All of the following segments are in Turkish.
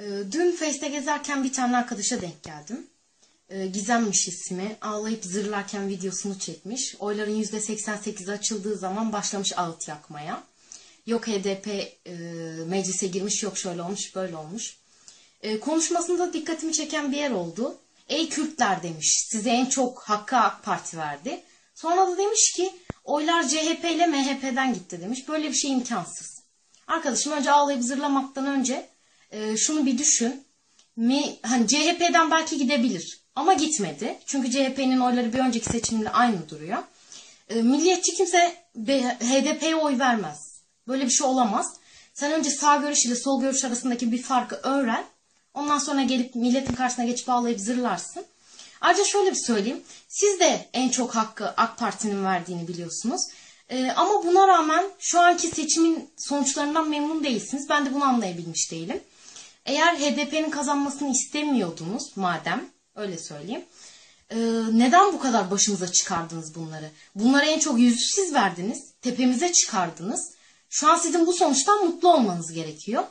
Ee, Dün Face'te gezerken bir tane arkadaşa denk geldim. Ee, Gizemmiş ismi. Ağlayıp zırlarken videosunu çekmiş. Oyların %88'i açıldığı zaman başlamış ağıt yakmaya. Yok HDP e, meclise girmiş, yok şöyle olmuş, böyle olmuş. E, konuşmasında dikkatimi çeken bir yer oldu. Ey Kürtler demiş, size en çok hakkı AK Parti verdi. Sonra da demiş ki oylar CHP ile MHP'den gitti demiş. Böyle bir şey imkansız. Arkadaşım önce ağlayıp zırlamaktan önce e, şunu bir düşün. Mi, hani CHP'den belki gidebilir ama gitmedi. Çünkü CHP'nin oyları bir önceki seçimle aynı duruyor. E, milliyetçi kimse HDP'ye oy vermez. Böyle bir şey olamaz. Sen önce sağ görüş ile sol görüş arasındaki bir farkı öğren. Ondan sonra gelip milletin karşısına geçip ağlayıp zırlarsın. Ayrıca şöyle bir söyleyeyim. Siz de en çok hakkı AK Parti'nin verdiğini biliyorsunuz. Ee, ama buna rağmen şu anki seçimin sonuçlarından memnun değilsiniz. Ben de bunu anlayabilmiş değilim. Eğer HDP'nin kazanmasını istemiyordunuz madem öyle söyleyeyim. Ee, neden bu kadar başımıza çıkardınız bunları? Bunlara en çok yüzü siz verdiniz. Tepemize çıkardınız. Şu an sizin bu sonuçtan mutlu olmanız gerekiyor.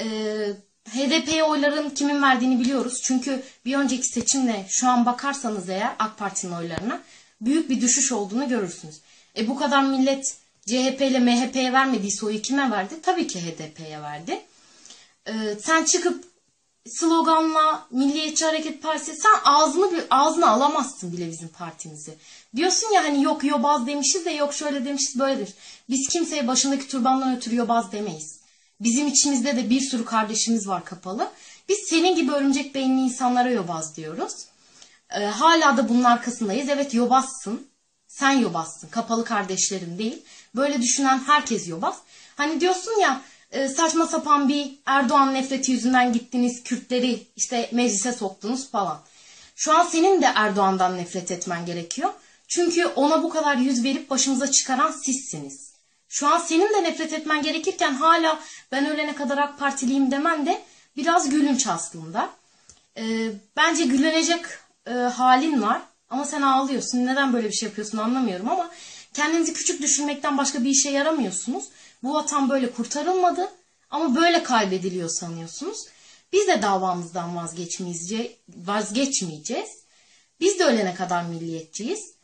Ee, HDP'ye oyların kimin verdiğini biliyoruz. Çünkü bir önceki seçimle şu an bakarsanız eğer AK Parti'nin oylarına büyük bir düşüş olduğunu görürsünüz. E bu kadar millet CHP ile MHP'ye vermediyse oyu kime verdi? Tabii ki HDP'ye verdi. Ee, sen çıkıp sloganla Milliyetçi Hareket Partisi sen ağzını ağzına alamazsın bile bizim partimizi. Diyorsun ya hani yok yobaz demişiz de yok şöyle demişiz böyledir. Biz kimseye başındaki turbandan ötürü yobaz demeyiz. Bizim içimizde de bir sürü kardeşimiz var kapalı. Biz senin gibi örümcek beyinli insanlara yobaz diyoruz. Ee, hala da bunun arkasındayız. Evet yobazsın. Sen yobazsın. Kapalı kardeşlerim değil. Böyle düşünen herkes yobaz. Hani diyorsun ya e, saçma sapan bir Erdoğan nefreti yüzünden gittiniz Kürtleri işte meclise soktunuz falan. Şu an senin de Erdoğan'dan nefret etmen gerekiyor. Çünkü ona bu kadar yüz verip başımıza çıkaran sizsiniz. Şu an senin de nefret etmen gerekirken hala ben ölene kadar AK Partiliyim demen de biraz gülünç aslında. Ee, bence gülünecek e, halin var ama sen ağlıyorsun. Neden böyle bir şey yapıyorsun anlamıyorum ama kendinizi küçük düşürmekten başka bir işe yaramıyorsunuz. Bu vatan böyle kurtarılmadı ama böyle kaybediliyor sanıyorsunuz. Biz de davamızdan vazgeçmeyeceğiz. Biz de ölene kadar milliyetçiyiz.